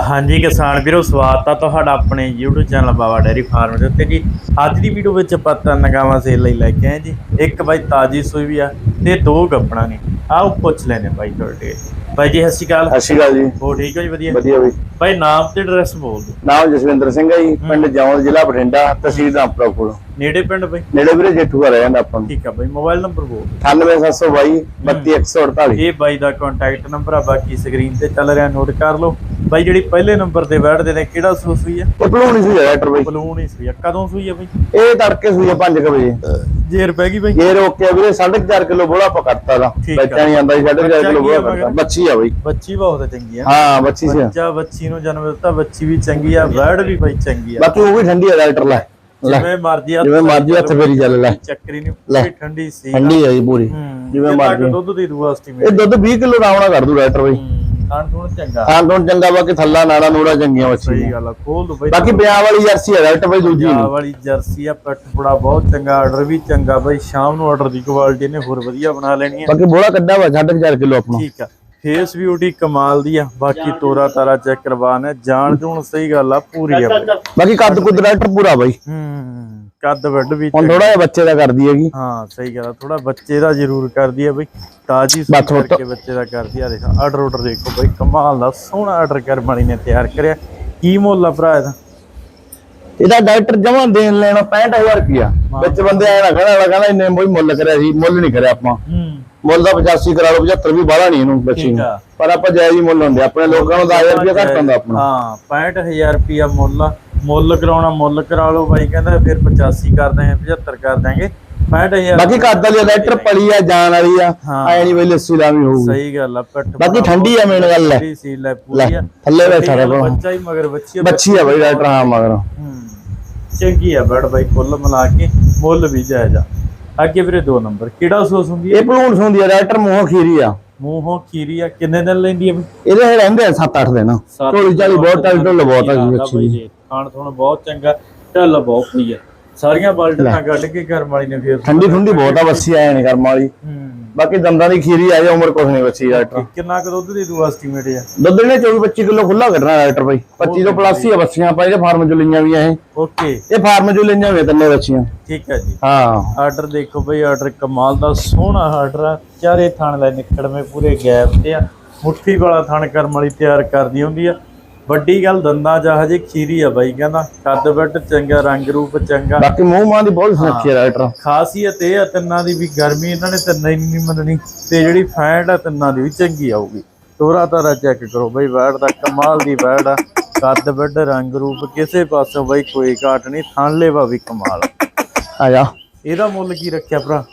ਹਾਂਜੀ ਕਿਸਾਨ ਵੀਰੋ ਸਵਾਗਤ ਆ ਤੁਹਾਡਾ ਆਪਣੇ YouTube channel Baba dairy farm ਦੇ ਉੱਤੇ ਜੀ। ਅੱਜ ਦੀ ਵੀਡੀਓ ਵਿੱਚ ਆਪਾਂ ਤਿੰਨ ਗਾਵਾਂ ਸੇਲ ਲਈ ਲੈ ਕੇ ਆਏ ਜੀ। ਇੱਕ ਬਾਈ ਤਾਜੀ ਸੂਈ ਵੀ ਆ ਤੇ ਦੋ ਗੱਪਣਾ ਨੇ। ਆਓ ਪੁੱਛ ਲੈਨੇ ਬਾਈ ਤੁਹਾਡੇ ਬਾਈ ਜੀ ਸਤਿ ਸ਼੍ਰੀ ਅਕਾਲ। ਸਤਿ ਸ਼੍ਰੀ ਅਕਾਲ ਜੀ। ਹੋ ਠੀਕ ਹੋ ਜੀ? ਵਧੀਆ। ਵਧੀਆ ਵੀ। ਬਾਈ ਨਾਮ ਤੇ ਐਡਰੈਸ ਬੋਲ ਦਿਓ। ਨਾਮ ਜਸਵਿੰਦਰ ਸਿੰਘ ਹੈ ਜੀ ਪਿੰਡ ਜੌਲ ਜ਼ਿਲ੍ਹਾ ਬਠਿੰਡਾ ਤਹਿਸੀਲ ਰਾਮਪੁਰਾ ਕੋਲ। ਨੇੜੇ ਪਿੰਡ ਬਾਈ? ਨੇੜੇ ਵੀਰੇ ਜੇਠੂ ਰਹਿ ਜਾਂਦਾ ਆਪਾਂ ਨੂੰ। ਠੀਕ ਆ ਬਾਈ ਮੋਬਾਈਲ ਨੰਬਰ ਬੋਲ ਦਿਓ। 98722 32148 ਇਹ ਬਾਈ ਦਾ ਕੰਟੈਕਟ ਨੰਬਰ ਆ ਬਾਕੀ ਸਕਰੀਨ ਤੇ ਚੱਲ ਰਿਹਾ ਨੋਟ ਕਰ ਲਓ। ਬਾਈ ਜਿਹੜੀ ਪਹਿਲੇ ਨੰਬਰ ਤੇ ਬੈਠਦੇ ਨੇ ਕਿਹੜਾ ਸੂ ਸੂਈ ਆ? ਇਹ ਭਲੂਣੀ ਸੀ ਡਾਕਟਰ ਬਾਈ। ਬਲੂਨ ਹੀ ਸੂਈ ਆ। ਕਦੋਂ ਸੂਈ ਆ ਬਾਈ? ਇਹ ਤੜਕੇ ਸੂਈ 5 ਵਜੇ। ਜੇਰ ਪੈ ਗਈ ਬਾਈ? ਜੇ ਰੋਕਿਆ ਵੀਰੇ 4.5 ਕਿਲੋ ਬੋਲਾ ਆਪਾਂ ਕੱਟਤਾ ਦਾ ਆ। ਬੱਚਾ ਨਹੀਂ ਆਂਦਾ ਸੀ 4.5 ਬੱਚਾ ਕਿਲੋ ਆ ਬੋਲਾ ਕੱਟਤਾ? ਬੱਚੀ ਆ ਬਾਈ। ਬੱਚੀ ਬਹੁਤ ਚੰਗੀ ਆ। ਹਾਂ ਬੱਚੀ ਸੀ। ਬੱਚਾ ਬੱਚੀ ਨੂੰ ਜਨਮ ਦਿੱਤਾ ਬੱਚੀ ਵੀ ਚੰਗੀ ਆ ਬਰਡ ਵੀ ਬਾਈ ਚੰਗੀ ਆ। ਬਾਕੀ ਉਹ ਵੀ ਠੰਡੀ ਆ ਡਾਕਟਰ ਲੈ। ਲੈ ਜਿਵੇਂ ਮਰਜ਼ੀ ਹੱਥ ਜਿਵੇਂ ਮਰਜ਼ੀ ਹੱਥ ਫੇਰੀ ਚੱਲ ਲੈ। ਚੱਕਰੀ ਨਹੀਂ ਲੈ। ਪੂਰੀ ਠੰਡੀ ਸੀ ਠੰਡੀ ਆ ਜੀ ਪੂਰੀ। ਹੂੰ ਜਿਵੇਂ ਕੁ ਮਰਜ਼ੀ। ਦੁੱਧ ਦੀ ਦੂਆ ਇਹ ਐਸਟੀਮੇਟ ਦੁੱਧ 20 ਕਿਲੋ ਰਾਵਣਾ ਕਰ ਦੂ ਡਾਕਟਰ ਬਾਈ। ਖਾਣ ਤੋਂ ਚੰਗਾ। ਖਾਣ ਤੋਂ ਚੰਗਾ ਬਾਕੀ ਥੱਲਾ ਨਾੜਾ ਨੂੜਾ ਚੰਗੀਆਂ ਸਹੀ ਗੱਲ ਆ ਖੋਲ ਦੋ ਬਾਈ ਬਾਕੀ ਵਿਆਹ ਵਾਲੀ ਜਰਸੀ ਆ ਡਾਕਟਰ ਬਾਈ ਦੂਜੀ ਪੰਜਾਬ ਨਹੀਂ। ਵਾਲੀ ਜਰਸੀ ਆ ਪੱਟ ਬੜਾ ਬਹੁਤ ਚੰਗਾ ਆਰਡਰ ਵੀ ਚੰਗਾ ਬਾਈ। ਸ਼ਾਮ ਨੂੰ ਆਰਡਰ ਦੀ ਕੁਆਲਿਟੀ ਨੇ ਹੋਰ ਵਧੀਆ ਬਣਾ ਲੈਣੀ ਆ। ਬਾਕੀ ਬੋਲਾ ਕੱਢਾ ਵਾ 4.5 ਕਿਲੋ ਆਪਣਾ। ਠੀਕ ਆ। ਫੇਸ ਬਿਊਟੀ ਕਮਾਲ ਦੀ ਆ ਬਾਕੀ ਤੋਰਾ ਤਾਰਾ ਚੈੱਕ ਕਰਵਾਨ ਹੈ ਜਾਣ ਜੂਣ ਸਹੀ ਗੱਲ ਆ ਪੂਰੀ ਆ। ਬਾਕੀ ਕੱਦ ਕੁੱਦ ਡਾਕਟਰ ਪੂਰਾ ਬਾਈ। ਹੂੰ ਕੱਦ ਵੱਡ ਵੀ ਹੁਣ ਥੋੜਾ ਜਿਹਾ ਬੱਚੇ ਦਾ ਕਰਦੀ ਹੈਗੀ। ਹਾਂ ਸਹੀ ਗੱਲ ਆ ਥੋੜਾ ਬੱਚੇ ਦਾ ਜ਼ਰੂਰ ਕਰਦੀ ਆ ਬਈ ਤਾਜੀ ਤਾਂ- ਕਰਕੇ ਬੱਚੇ ਦਾ ਕਰਦੀ ਆ ਦੇਖ ਆਰਡਰ ਆਰਡਰ ਦੇਖੋ ਬਈ ਕਮਾਲ ਦਾ ਸੋਹਣਾ ਆਰਡਰ ਕਰ ਵਾਲੀ ਨੇ ਤਿਆਰ ਕਰਿਆ। ਕੀ ਮੁੱਲ ਆ ਭਰਾ ਇਹਦਾ? ਇਹਦਾ ਡਾਕਟਰ ਜਮਾਂ ਦੇਣ ਲੈਣਾ 65000 ਰੁਪਿਆ ਵਿੱਚ ਬੰਦੇ ਆਇਆ ਨਾ ਕਹਿੰਦਾ ਕਹਿੰਦਾ ਇੰਨੇ ਮੋਈ ਮੁੱਲ ਕਰਿਆ ਸੀ ਮੁੱਲ ਨਹੀਂ ਕਰਿਆ ਆਪਾਂ। ਹੂੰ। ਮੁੱਲ ਦਾ 85 ਕਰਾ ਲਓ 75 ਵੀ ਬਾਹਲਾ ਨਹੀਂ ਇਹਨੂੰ ਬੱਚੀ ਠੀਕ ਨੂੰ। ਆ। ਪਰ ਆਪਾਂ ਜਾਇਜ਼ ਹੀ ਮੁੱਲ ਹੁੰਦੇ ਆਪਣੇ ਲੋਕਾਂ ਨੂੰ 10000 ਰੁਪਿਆ ਘੱਟ ਹੁੰਦਾ ਆਪਣਾ। ਹਾਂ 65000 ਰੁਪਿਆ ਮੁੱਲ ਆ। ਮੁੱਲ ਕਰਾਉਣਾ ਮੁੱਲ ਕਰਾ ਲਓ ਬਾਈ ਕਹਿੰਦਾ ਫਿਰ 85 ਕਰ ਦਾਂਗੇ 75 ਕਰ ਦਾਂਗੇ 65000 ਬਾਕੀ ਕੱਦ ਵਾਲੀ ਡਾਕਟਰ ਪਲੀ ਆ ਜਾਣ ਵਾਲੀ ਆ ਹਾਂ। ਐ ਨਹੀਂ ਵੇਲੇ ਲੱਸੀ ਲਾਵੀ ਹੋਊਗੀ ਸਹੀ ਗੱਲ ਆ ਪਿੱਠ ਬਾਕੀ ਠੰਡੀ ਆ ਮੇਨ ਗੱਲ ਹੈ ਠੰਡੀ ਸੀ ਲੈ ਪੂਰੀ ਆ। ਥੱਲੇ ਬੈਠਾ ਰਿਹਾ। ਬੱਚਾ ਹੀ ਮਗਰ ਬੱਚੀ ਆ ਬੱਚੀ ਆ ਬਾਈ ਡਾਕਟਰ ਹਾਂ ਮਗਰ। ਹੂੰ ਚੰਗੀ ਆ ਬੜ ਬਾਈ ਕੁੱਲ ਮਿਲਾ ਕੇ ਮੁੱਲ ਵੀ ਜਾਇਜ਼ ਆ। ਅੱਗੇ ਵੀਰੇ ਦੋ ਨੰਬਰ ਕਿਹੜਾ ਸੋਸ ਹੁੰਦੀ ਹੈ? ਇਹ ਭਲੂਣ ਸੁੰਦੀ ਆ ਡਾਕਟਰ ਮੂੰਹੋਂ ਖੀਰੀ ਆ। ਮੂੰਹੋਂ ਖੀਰੀ ਆ ਕਿੰਨੇ ਦਿਨ ਲੈਂਦੀ ਆ ਬਈ ਇਹਦੇ ਰਹਿੰਦੇ 7-8 ਦਿਨ। ਢੋਲੀ ਚਾਲੀ ਬਹੁਤ ਟਾਈਟ ਢੋਲ ਬਹੁਤ ਆ ਜੀ। ਖਾਣ ਥੋਣ ਬਹੁਤ ਚੰਗਾ ਢੱਲ ਬਹੁਤ ਪਈ ਆ ਸਾਰੀਆਂ ਬਾਲਟੀਆਂ ਕੱਢ ਕੇ ਘਰ ਵਾਲੀ ਨੇ ਫੇਰ ਠੰਡੀ ਠੰਡੀ ਬਹੁਤ ਆ ਬੱਸੀ ਆਏ ਨਹੀਂ ਕਰਮ ਵਾਲੀ। ਹੂੰ। ਬਾਕੀ ਦੰਦਾਂ ਦੀ ਖੀਰੀ ਆ ਜਾ ਉਮਰ ਕੁਛ ਨਹੀਂ ਬੱਚੀ ਡਾਕਟਰ। ਕਿੰਨਾ ਕੁ ਦੁੱਧ ਦੀ ਦੂ ਐਸਟੀਮੇਟ ਆ? ਦੁੱਧ ਨੇ 24 25 ਕਿਲੋ ਖੁੱਲਾ ਕੱਢਣਾ ਡਾਕਟਰ ਬਾਈ। 25 ਤੋਂ ਪਲੱਸ ਹੀ ਆ ਬੱਸੀਆਂ ਆਪਾਂ ਇਹਦੇ ਫਾਰਮ ਚੋਂ ਲਈਆਂ ਵੀ ਆ ਇਹ। ਓਕੇ। ਇਹ ਫਾਰਮ ਚੋਂ ਲਈਆਂ ਵੀ ਤਿੰਨੇ ਬੱਚੀਆਂ। ਠੀਕ ਹੈ ਜੀ। ਹਾਂ। ਆਰਡਰ ਦੇਖੋ ਬਈ ਆਰਡਰ ਕਮਾਲ ਦਾ ਸੋਹਣਾ ਆਰਡਰ ਆ। ਚਾਰੇ ਥਣ ਲੈ ਨਿਕੜਵੇਂ ਪੂਰੇ ਗੈਪ ਤੇ ਆ। ਮੁੱਠੀ ਵਾਲਾ ਥਣ ਕਰਮ ਵਾਲੀ ਤਿਆਰ ਕਰਦੀ ਹੁੰਦੀ ਆ। ਵੱਡੀ ਗੱਲ ਦੰਦਾਂ ਚ ਹਜੇ ਖੀਰੀ ਆ ਬਾਈ ਕਹਿੰਦਾ ਕੱਦ ਵੱਟ ਚੰਗਾ ਰੰਗ ਰੂਪ ਚੰਗਾ। ਬਾਕੀ ਮੂੰਹ ਮਾਂ ਦੀ ਬਹੁਤ ਸੁਨੱਖੀ ਡਾਕਟਰ ਖਾਸੀਅਤ ਇਹ ਆ ਤਿੰਨਾਂ ਦੀ ਵੀ ਗਰਮੀ ਇਹਨਾਂ ਨੇ ਤਿੰਨਾਂ ਹੀ ਨਹੀਂ ਮੰਨਣੀ ਤੇ ਜਿਹੜੀ ਫੈਂਟ ਆ ਤਿੰਨਾਂ ਦੀ ਵੀ ਚੰਗੀ ਆਊਗੀ। ਤੋਰਾ ਤਾਰਾ ਚੈੱਕ ਕਰੋ ਬਈ ਵੈੜ ਦਾ ਕਮਾਲ ਦੀ ਵੈੜ ਆ। ਕੱਦ ਵੱਡ ਰੰਗ ਰੂਪ ਕਿਸੇ ਪਾਸੋਂ ਬਈ ਕੋਈ ਘਾਟ ਨਹੀਂ ਥਣ ਲੇਵਾ ਵੀ ਕਮਾਲ। ਆ ਜਾ। ਇਹਦਾ ਮੁੱਲ ਕੀ ਰੱਖਿਆ ਭਰਾ?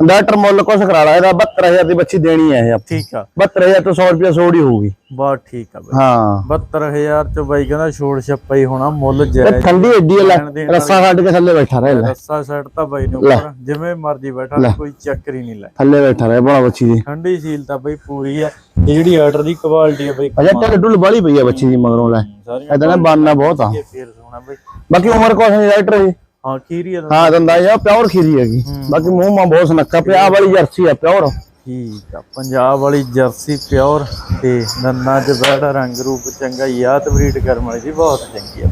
ਡਾਕਟਰ ਮੁੱਲ ਕੁਛ ਕਰਾ ਲਾ ਇਹਦਾ 72000 ਦੀ ਬੱਚੀ ਦੇਣੀ ਹੈ ਇਹ ਆਪਾਂ। ਠੀਕ ਆ। 72000 ਤੋਂ 100 ਰੁਪਿਆ ਸੋੜ ਹੀ ਹੋਊਗੀ। ਬਾ ਠੀਕ ਆ ਬਈ। ਹਾਂ। 72000 ਚ ਬਾਈ ਕਹਿੰਦਾ ਛੋੜ ਛੱਪਾ ਹੀ ਹੋਣਾ ਮੁੱਲ ਇਹ ਜਾਇਜ਼ ਠੰਡੀ ਏਡੀ ਲੈ ਲੈਣ ਦੇਣ ਰੱਸਾ ਛੱਡ ਕੇ ਥੱਲੇ ਬੈਠਾ ਰਹੇ ਲੈ। ਰੱਸਾ ਸੈੱਟ ਤਾਂ ਬਾਈ ਨੂੰ ਲੈ। ਉੱਪਰ ਜਿਵੇਂ ਮਰਜ਼ੀ ਬੈਠਾ ਕੋਈ ਚੱਕਰ ਹੀ ਨਹੀਂ ਲੈ। ਥੱਲੇ ਬੈਠਾ ਰਹੇ ਬੜਾ ਬੱਚੀ ਦੀ। ਠੰਡੀ ਸੀਲ ਤਾਂ ਬਈ ਪੂਰੀ ਆ। ਇਹ ਜਿਹੜੀ ਆਰਡਰ ਦੀ ਕੁਆਲਿਟੀ ਆ ਬਈ ਅਜਾ ਢਿੱਲ ਢੁੱਲ ਬਾਲੀ ਪਈ ਆ ਬੱਚੀ ਦੀ ਮਗਰੋਂ ਲੈ। ਸਾਰੀਆਂ ਇਦਾਂ ਨਾ ਬਾਨਣਾ ਬਹੁਤ ਆ। ਇਹ ਫੇਰ ਸੋਣਾ ਬਈ। ਬਾਕੀ ਉਮਰ ਕੁਛ ਨਹੀਂ ਡਾਕਟਰ ਜੀ ਹਾਂ ਆ ਤਾਂ ਹਾਂ ਦੰਦਾ ਇਹ ਪਿਓਰ ਖੀਰੀ ਹੈਗੀ। ਬਾਕੀ ਮੂੰਹ ਮਾਂ ਬਹੁਤ ਸੁਨੱਖਾ ਪਿਆ ਵਾਲੀ ਜਰਸੀ ਆ ਪਿਓਰ। ਠੀਕ ਆ ਪੰਜਾਬ ਵਾਲੀ ਜਰਸੀ ਪਿਓਰ ਤੇ ਨੰਨਾ ਚ ਬੈਠਾ ਰੰਗ ਰੂਪ ਚੰਗਾ ਯਾਦ ਬਰੀਡ ਕਰਮ ਵਾਲੀ ਦੀ ਬਹੁਤ ਚੰਗੀ ਆ।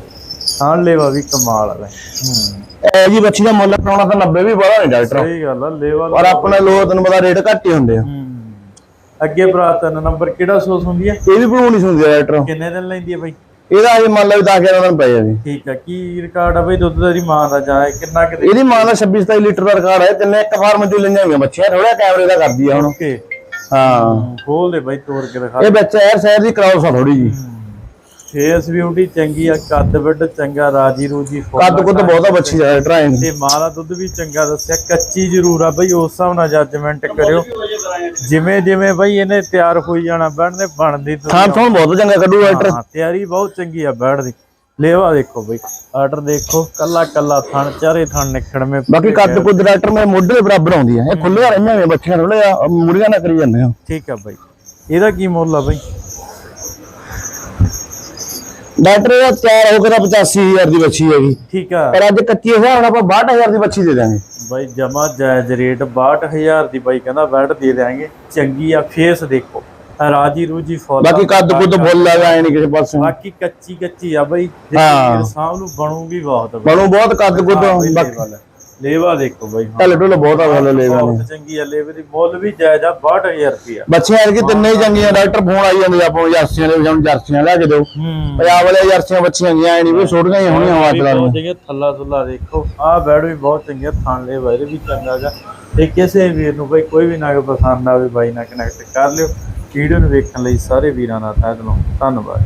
ਹਾਂ ਲੇਵਾ ਵੀ ਕਮਾਲ ਆ ਇਹ ਜੀ ਬੱਚੀ ਦਾ ਮੁੱਲ ਕਰਾਉਣਾ ਤਾਂ 90 ਵੀ ਬੜਾ ਨਹੀਂ ਡਾਕਟਰ। ਸਹੀ ਗੱਲ ਆ ਲੇਵਾ ਔਰ ਆਪਣੇ ਲੋਕ ਤੈਨੂੰ ਪਤਾ ਰੇਟ ਘੱਟ ਹੀ ਹੁੰਦੇ ਆ। ਅੱਗੇ ਭਰਾ ਤਿੰਨ ਨੰਬਰ ਕਿਹੜਾ ਸੋਸ ਹੁੰਦੀ ਹੈ ਇਹ ਵੀ ਬਣਾਉਣੀ ਨਹੀਂ ਸੁਣਦੀ ਡਾਕਟਰ। ਕਿੰਨੇ ਦਿਨ ਲੈਂਦੀ ਹੈ ਬਈ? ਇਹਦਾ ਅਜੇ ਮੰਨ ਲਓ 10 11 ਦਿਨ ਪਏ ਆ ਜੀ। ਠੀਕ ਆ ਕੀ ਰਿਕਾਰਡ ਆ ਬਈ ਦੁੱਧ ਦਾ ਦੀ ਮਾਂ ਦਾ ਜਾਂ ਇਹ ਕਿੰਨਾ ਕਿਤੇ ਇਹਦੀ ਮਾਂ ਦਾ 26 27 ਲੀਟਰ ਦਾ ਰਿਕਾਰਡ ਹੈ ਤਿੰਨੇ ਇੱਕ ਫਾਰਮ ਚੋਂ ਲਈਆਂ ਹੋਈਆਂ ਬੱਚੀਆਂ ਥੋੜਾ ਕੈਮਰੇ ਦਾ ਕਰਦੀ ਆ ਹੁਣ। ਓਕੇ। ਹਾਂ। ਖੋਲ ਦੇ ਬਈ ਤੋੜ ਕੇ ਦਿਖਾ। ਇਹ ਬੱਚਾ ਐਰ ਸ਼ਹਿਰ ਦੀ ਕਰਾਉਸ ਆ ਥੋੜੀ ਜੀ। ਫੇਸ ਬਿਊਟੀ ਚੰਗੀ ਆ ਕੱਦ ਵੱਡ ਚੰਗਾ ਰਾਜੀ ਰੂਜੀ ਕੱਦ ਕੁੱਦ ਬਹੁਤਾ ਬੱਚੀ ਦਾ ਡਾਕਟਰ ਤੇ ਮਾਂ ਦਾ ਦੁੱਧ ਵੀ ਚੰਗਾ ਦੱਸਿਆ ਕੱਚੀ ਜ਼ਰੂਰ ਆ ਬਈ ਉਸ ਹਿਸਾਬ ਨਾਲ ਜੱਜਮੈਂਟ ਕਰਿਓ। ਜਿਵੇਂ ਜਿਵੇਂ ਬਈ ਇਹਨੇ ਤਿਆਰ ਹੋਈ ਜਾਣਾ ਬਣਦੇ ਬਣਦੀ ਦੁੱਧ ਥਾਂ ਥਾਂ ਬਹੁਤ ਚੰਗਾ ਕੱਢੂ ਹਾਂ ਤਿਆਰੀ ਬਹੁਤ ਚੰਗੀ ਆ ਬੈੜ ਦੀ। ਲੇਵਾ ਦੇਖੋ ਬਈ ਆਰਡਰ ਦੇਖੋ ਕੱਲਾ ਕੱਲਾ ਥਣ ਚਾਰੇ ਥਣ ਨਿਕੜਵੇਂ ਬਾਕੀ ਕੱਦ ਕੁੱਦ ਡਾਕਟਰ ਮੇਰੇ ਮੋਢੇ ਦੇ ਬਰਾਬਰ ਆਉਂਦੀ ਆ। ਇਹ ਖੁੱਲੀਆਂ ਰਹੀਆਂ ਹੋਈਆਂ ਬੱਚੀਆਂ ਥੋੜਾ ਮੁੜੀਆਂ ਨਾ ਕਰੀ ਜਾਂਦੇ ਆ। ਠੀਕ ਆ ਬਈ। ਇਹਦਾ ਕੀ ਮੁੱਲ ਆ ਬਈ? ਡਾਕਟਰ ਇਹਦਾ ਤਿਆਰ ਹੋ ਕੇ ਤਾਂ 85000 ਦੀ ਬੱਚੀ ਹੈਗੀ। ਠੀਕ ਆ। ਪਰ ਅੱਜ ਕੱਚੀ ਹੋਇਆ ਹੁਣ ਆਪਾਂ 62000 ਦੀ ਬੱਚੀ ਦੇ ਦਾਂਗੇ ਬਾਈ ਜਮਾ ਜਾਇਜ਼ ਰੇਟ 62000 ਦੀ ਬਾਈ ਕਹਿੰਦਾ ਬੈਡ ਦੇ ਦੇਾਂਗੇ ਚੰਗੀ ਆ ਫੇਸ ਦੇਖੋ। ਰਾਜੀ ਰੂਜੀ ਫੁੱਲ ਬਾਕੀ ਕੱਦ ਕੁੱਦ ਫੁੱਲ ਆ ਐ ਨਹੀਂ ਕਿਸੇ ਪਾਸੇ। ਬਾਕੀ ਕੱਚੀ ਕੱਚੀ ਆ ਬਈ। ਹਾਂ। ਜੇ ਸਾਹਮ ਨੂੰ ਬਣੂਗੀ ਬਹੁਤ। ਬਣੂ ਬਹੁਤ ਕੱਦ ਕੁੱਦ ਬਾਕੀ ਲੇਵਾ। ਲੇਵਾ ਦੇਖੋ ਬਈ ਹਾਂ। ਢੱਲ ਢੁੱਲ ਬਹੁਤ ਆ ਗੱਲ ਲੈਵਾ ਨੇ। ਬਹੁਤ ਚੰਗੀ ਆ ਲੇਵੇ ਦੀ ਮੁੱਲ ਵੀ ਜਾਇਜ਼ ਆ 62000 ਰੁਪਿਆ ਬੱਚੇ ਐਰ ਕਿ ਤਿੰਨੇ ਹੀ ਚੰਗੀਆਂ ਡਾਕਟਰ ਫੋਨ ਆਈ ਜਾਂਦੇ ਆਪਾਂ ਨੂੰ ਜਰਸੀਆਂ ਦੇ ਸਾਨੂੰ ਜਰਸੀਆਂ ਲੈ ਕੇ ਦਿਓ। ਪੰਜਾਬ ਵਾਲੇ ਜਰਸੀਆਂ ਬੱਚੀਆਂ ਗਈਆਂ ਐ ਨਹੀਂ ਵੀ ਛੋਟੀਆਂ ਹੀ ਹੋਣੀਆਂ ਹਵਾ ਚਲਾ ਬਹੁਤ ਚੰਗੇ ਥੱਲਾ ਥੁੱਲਾ ਦੇਖੋ। ਆਹ ਬੈਡ ਵੀ ਬਹੁਤ ਚੰਗੇ ਆ, ਥਣ ਲੈ ਵਾਇਰ ਵੀ ਚੰਗਾ ਗਾ। ਤੇ ਕਿਸੇ ਵੀਰ ਨੂੰ ਬਈ ਕੋਈ ਵੀ ਨਗ ਪਸੰਦ ਆਵੇ ਬਾਈ ਨਾਲ ਕਨੈਕਟ ਕਰ ਲਿਓ। ਵੀਡੀਓ ਨੂੰ ਵੇਖਣ ਲਈ ਸਾਰੇ ਵੀਰਾਂ ਦਾ ਤਹਿ ਦਿਲੋਂ ਧੰਨਵਾਦ।